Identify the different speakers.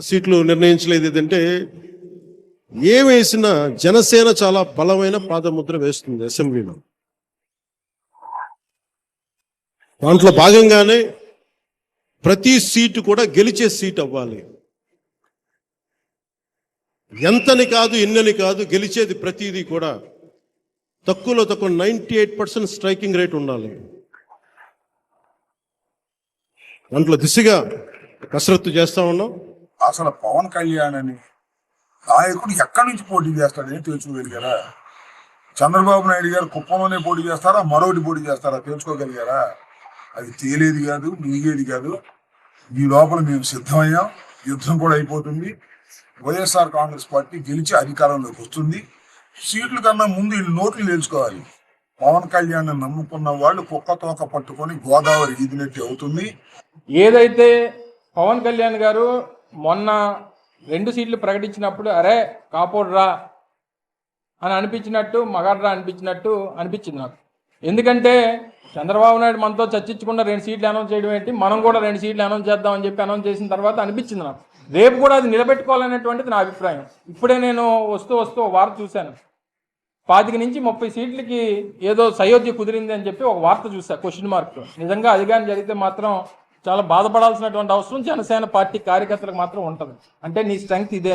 Speaker 1: సీట్లు నిర్ణయించలేదు ఏంటంటే ఏ వేసినా జనసేన చాలా బలమైన పాదముద్ర వేస్తుంది అసెంబ్లీలో. దాంట్లో భాగంగానే ప్రతి సీటు కూడా గెలిచే సీట్ అవ్వాలి. ఎంతని కాదు ఎన్నని కాదు గెలిచేది ప్రతిదీ కూడా తక్కువలో తక్కువ ninety eight percent striking rate ఉండాలి. దాంట్లో దిశగా కసరత్తు చేస్తా ఉన్నాం.
Speaker 2: అసలు పవన్ కళ్యాణ్ అని నాయకుడు ఎక్కడి నుంచి పోటీ చేస్తాడని తెలుసుకోగలిగారా? చంద్రబాబు నాయుడు గారు కుప్పంలోనే పోటీ చేస్తారా? మరొకటి పోటీ చేస్తారా? తెలుసుకోగలిగారా? అది తేలేది కాదు మిగిగేది కాదు. ఈ లోపల మేము సిద్ధమయ్యాం. యుద్ధం కూడా అయిపోతుంది. వైఎస్ఆర్ కాంగ్రెస్ పార్టీ గెలిచి అధికారంలోకి వస్తుంది. సీట్ల కన్నా ముందు వీళ్ళు నోట్లు తెలుసుకోవాలి పవన్ కళ్యాణ్ నమ్ముకున్న వాళ్ళు కుక్క తోక పట్టుకొని గోదావరి ఈదినట్టు అవుతుంది.
Speaker 3: ఏదైతే పవన్ కళ్యాణ్ గారు మొన్న రెండు సీట్లు ప్రకటించినప్పుడు అరే కాపోడ్రా అని అనిపించినట్టు మగాడ్రా అనిపించినట్టు అనిపించింది నాకు. ఎందుకంటే చంద్రబాబు నాయుడు మనతో చర్చించకుండా రెండు సీట్లు అనౌన్స్ చేయడం ఏంటి? మనం కూడా రెండు సీట్లు అనౌన్స్ చేద్దామని చెప్పి అనౌన్స్ చేసిన తర్వాత అనిపించింది నాకు. రేపు కూడా అది నిలబెట్టుకోవాలనేటువంటిది నా అభిప్రాయం. ఇప్పుడే నేను వస్తూ వస్తూ వార్త చూశాను. పాతిక నుంచి ముప్పై సీట్లకి ఏదో సయోధ్య కుదిరింది అని చెప్పి ఒక వార్త చూసా క్వశ్చన్ మార్క్ నిజంగా అధికారం జరిగితే మాత్రం చాలా బాధపడాల్సినటువంటి అవసరం జనసేన పార్టీ కార్యకర్తలకు మాత్రం ఉంటుంది. అంటే నీ స్ట్రెంగ్త్ ఇదే.